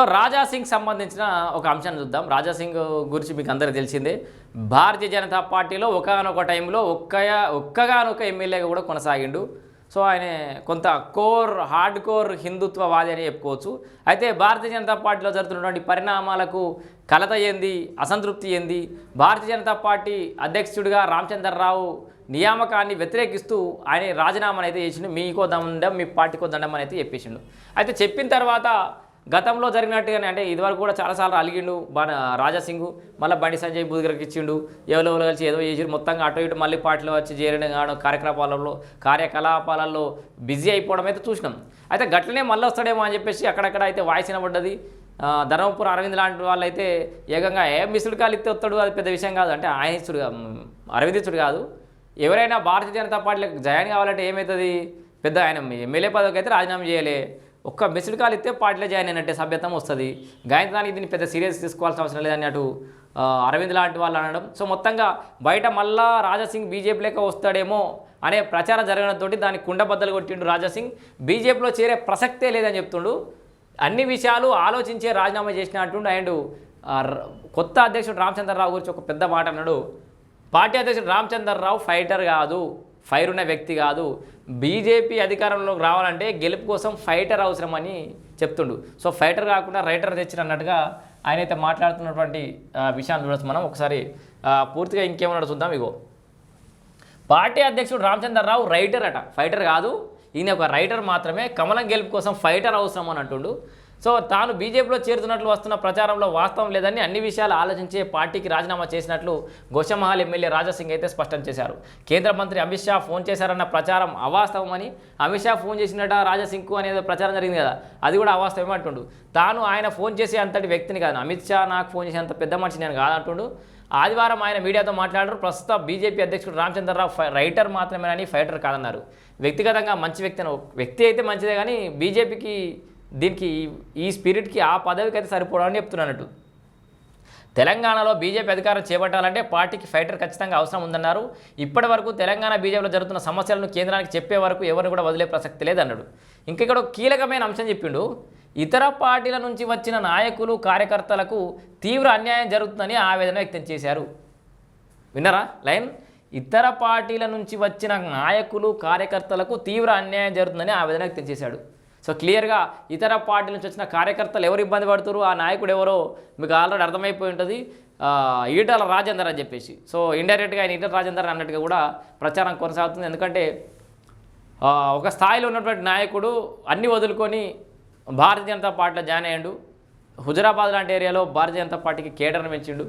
రాజా సింగ్ సంబంధించిన ఒక అంశాన్ని చూద్దాం. రాజా సింగ్ గురించి మీకు అందరికీ తెలిసిందే. భారతీయ జనతా పార్టీలో ఒకనొక టైంలో ఒక్క ఒక్కగానొక ఎమ్మెల్యేగా కూడా కొనసాగిండు. సో ఆయన కొంత కోర్ హార్డ్ కోర్ హిందుత్వవాది అని చెప్పుకోవచ్చు. అయితే భారతీయ జనతా పార్టీలో జరుగుతున్నటువంటి పరిణామాలకు కలత ఏంది? అసంతృప్తి ఏంది? భారతీయ జనతా పార్టీ అధ్యక్షుడిగా రామచంద్రరావు నియామకాన్ని వ్యతిరేకిస్తూ ఆయన రాజీనామాను అయితే చేసిండు మీకో దండం మీ పార్టీకో దండం అని అయితే చెప్పేసిండు. అయితే చెప్పిన తర్వాత గతంలో జరిగినట్టుగానే అంటే ఇదివరకు కూడా చాలాసార్లు అలిగిండు బా రాజాసింగ్ మళ్ళీ బండి సంజయ్ బుద్ధిగరికి ఇచ్చిండు ఎవరో కలిసి ఏదో చేసి మొత్తంగా అటు ఇటు మళ్ళీ పార్టీలో వచ్చి చేరడం కాను కార్యకలాపాలలో కార్యకలాపాలలో బిజీ అయిపోవడం అయితే చూసినాం. అయితే గట్లనే మళ్ళీ వస్తాడేమో అని చెప్పేసి అక్కడక్కడ అయితే వాయిస్ వినబడ్డది. ధర్మపురం అరవింద్ లాంటి వాళ్ళు అయితే ఏకంగా ఏ మిసుడు కాలు ఇస్తే వస్తాడు అది పెద్ద విషయం కాదు. అంటే ఆయన ఇస్తుడు అరవింద్ ఇస్తుడు కాదు. ఎవరైనా భారతీయ జనతా పార్టీలకు జాయిన్ కావాలంటే ఏమవుతుంది పెద్ద ఆయన ఎమ్మెల్యే పదవికి అయితే రాజీనామా చేయలే. ఒక్క మెసిడ్ కాల్ ఇస్తే పార్టీలో జాయిన్ అయినట్టే సభ్యత్వం వస్తుంది. గాయత్రానికి దీన్ని పెద్ద సీరియస్ తీసుకోవాల్సిన అవసరం లేదని అటు అరవింద్ లాంటి వాళ్ళు అనడం. సో మొత్తంగా బయట మళ్ళా రాజాసింగ్ బీజేపీలోకి వస్తాడేమో అనే ప్రచారం జరగడంతో దాన్ని కుండబద్దలు కొట్టిండు రాజాసింగ్. బీజేపీలో చేరే ప్రసక్తే లేదని చెప్తుండు. అన్ని విషయాలు ఆలోచించే రాజీనామా చేసినట్టుండు అండ్ కొత్త అధ్యక్షుడు రామచంద్రరావు గురించి ఒక పెద్ద మాట అన్నాడు. పార్టీ అధ్యక్షుడు రామచంద్రరావు ఫైటర్ కాదు. ఫైర్ ఉన్న వ్యక్తి కాదు. బీజేపీ అధికారంలోకి రావాలంటే గెలుపు కోసం ఫైటర్ అవసరమని చెప్తుండు. సో ఫైటర్ కాకుండా రైటర్ తెచ్చిన అన్నట్టుగా ఆయన అయితే మాట్లాడుతున్నటువంటి విషయాన్ని చూడొచ్చు మనం. ఒకసారి పూర్తిగా ఇంకేమన్నా చూద్దాం ఇగో. పార్టీ అధ్యక్షుడు రామచంద్రరావు రైటర్ అట. ఫైటర్ కాదు. ఈయన ఒక రైటర్ మాత్రమే. కమలం గెలుపు కోసం ఫైటర్ అవసరం అని అంటుండు. సో తాను బీజేపీలో చేరుతున్నట్లు వస్తున్న ప్రచారంలో వాస్తవం లేదని అన్ని విషయాలు ఆలోచించే పార్టీకి రాజీనామా చేసినట్లు గోషమహల్ ఎమ్మెల్యే రాజాసింగ్ అయితే స్పష్టం చేశారు. కేంద్ర మంత్రి అమిత్ షా ఫోన్ చేశారన్న ప్రచారం అవాస్తవమని అమిత్ షా ఫోన్ చేసినట రాజాసింగ్కు అనేది ప్రచారం జరిగింది కదా అది కూడా అవాస్తవమే అంటుండు. తాను ఆయన ఫోన్ చేసే అంతటి వ్యక్తిని కాదు అమిత్ షా నాకు ఫోన్ చేసే అంత పెద్ద మనిషి నేను కాదంటుండు. ఆదివారం ఆయన మీడియాతో మాట్లాడారు ప్రస్తుత బీజేపీ అధ్యక్షుడు రామచంద్రరావు రైటర్ మాత్రమేనని ఫైటర్ కాదన్నారు. వ్యక్తిగతంగా మంచి వ్యక్తి వ్యక్తి అయితే మంచిదే కానీ బీజేపీకి దీనికి ఈ- స్పిరిట్కి ఆ పదవికి అయితే సరిపోవడం చెప్తున్నట్టు తెలంగాణలో బీజేపీ అధికారం చేపట్టాలంటే పార్టీకి ఫైటర్ ఖచ్చితంగా అవసరం ఉందన్నారు. ఇప్పటి వరకు తెలంగాణ బీజేపీలో జరుగుతున్న సమస్యలను కేంద్రానికి చెప్పే వరకు ఎవరిని కూడా వదిలే ప్రసక్తి లేదన్నాడు. ఇంకా ఇక్కడ కీలకమైన అంశం చెప్పిండు. ఇతర పార్టీల నుంచి వచ్చిన నాయకులు కార్యకర్తలకు తీవ్ర అన్యాయం జరుగుతుందని ఆవేదన వ్యక్తం చేశారు. విన్నారా? లైన్? ఇతర పార్టీల నుంచి వచ్చిన నాయకులు కార్యకర్తలకు తీవ్ర అన్యాయం జరుగుతుందని ఆవేదన వ్యక్తం చేశాడు. సో క్లియర్గా ఇతర పార్టీ నుంచి వచ్చిన కార్యకర్తలు ఎవరు ఇబ్బంది పడుతురు ఆ నాయకుడు ఎవరో మీకు ఆల్రెడీ అర్థమైపోయి ఉంటుంది. ఈటల రాజేందర్ అని చెప్పేసి. సో ఇండైరెక్ట్గా ఆయన ఈటల రాజేందర్ అన్నట్టుగా కూడా ప్రచారం కొనసాగుతుంది. ఎందుకంటే ఒక స్థాయిలో ఉన్నటువంటి నాయకుడు అన్ని వదులుకొని భారతీయ జనతా పార్టీలో జాయిన్ అయ్యాడు. హుజరాబాద్ లాంటి ఏరియాలో భారతీయ జనతా పార్టీకి కేడర్ను పెంచిండు.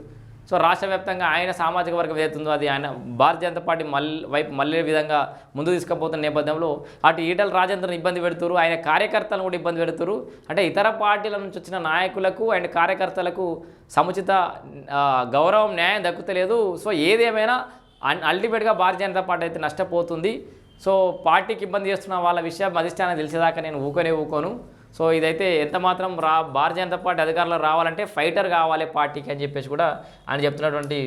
సో రాష్ట్ర వ్యాప్తంగా ఆయన సామాజిక వర్గం ఏదైతుందో అది ఆయన భారతీయ జనతా పార్టీ మళ్ళీ వైపు మళ్ళీ విధంగా ముందు తీసుకుపోతున్న నేపథ్యంలో అటు ఈటల రాజేంద్రను ఇబ్బంది పెడుతురు ఆయన కార్యకర్తలను కూడా ఇబ్బంది పెడుతురు. అంటే ఇతర పార్టీల నుంచి వచ్చిన నాయకులకు అండ్ కార్యకర్తలకు సముచిత గౌరవం న్యాయం దక్కుతలేదు. సో ఏదేమైనా అన్- అల్టిమేట్గా భారతీయ జనతా పార్టీ అయితే నష్టపోతుంది. సో పార్టీకి ఇబ్బంది చేస్తున్న వాళ్ళ విషయం అధిష్టానం తెలిసేదాకా నేను ఊకొనే ఊకోను. సో ఇదైతే ఎంత మాత్రం రా భారతీయ జనతా పార్టీ అధికారంలో రావాలంటే ఫైటర్ కావాలి పార్టీకి అని చెప్పేసి కూడా ఆయన చెప్తున్నటువంటి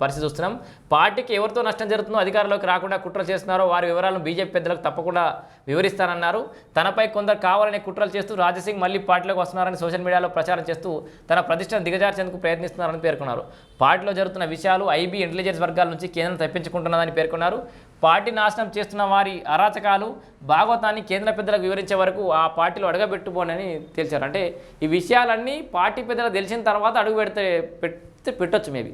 పరిస్థితి చూస్తున్నాం. పార్టీకి ఎవరితో నష్టం జరుగుతుందో అధికారంలోకి రాకుండా కుట్రలు చేస్తున్నారో వారి వివరాలను బీజేపీ పెద్దలకు తప్పకుండా వివరిస్తానన్నారు. తనపై కొందరు కావాలని కుట్రలు చేస్తూ రాజసింగ్ మళ్ళీ పార్టీలోకి వస్తున్నారని సోషల్ మీడియాలో ప్రచారం చేస్తూ తన ప్రతిష్టను దిగజార్చేందుకు ప్రయత్నిస్తున్నారని పేర్కొన్నారు. పార్టీలో జరుగుతున్న విషయాలు ఐబీ ఇంటెలిజెన్స్ వర్గాల నుంచి కేంద్రం తప్పించుకుంటున్నదని పేర్కొన్నారు. పార్టీ నాశనం చేస్తున్న వారి అరాచకాలు భాగవతాన్ని కేంద్ర పెద్దలకు వివరించే వరకు ఆ పార్టీలో అడగబెట్టుకోనని తెలిసారు అంటే ఈ విషయాలన్నీ పార్టీ పెద్దలకు తెలిసిన తర్వాత అడుగు పెడితే పెడితే పెట్టొచ్చు మేబీ.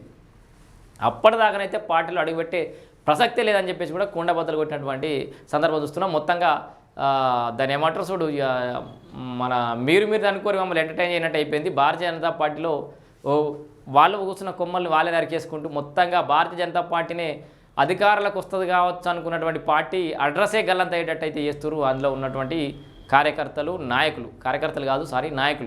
అప్పటిదాకానైతే పార్టీలో అడుగుపెట్టే ప్రసక్తే లేదని చెప్పేసి కూడా కుండబద్దలు కొట్టినటువంటి సందర్భం చూస్తున్నాం. మొత్తంగా దాని దాన్ని ఏమంటారు చూడు మన మీరు మీరు అనుకోరు మమ్మల్ని ఎంటర్టైన్ చేయనట్టు అయిపోయింది. భారతీయ జనతా పార్టీలో వాళ్ళు కూర్చున్న కొమ్మల్ని వాళ్ళే నరికేసుకుంటూ మొత్తంగా భారతీయ జనతా పార్టీనే అధికారులకు వస్తుంది కావచ్చు అనుకున్నటువంటి పార్టీ అడ్రస్సే గల్లంత అయ్యేటట్టయితే అయితే చేస్తారు అందులో ఉన్నటువంటి కార్యకర్తలు నాయకులు. కార్యకర్తలు కాదు సారీ నాయకులు.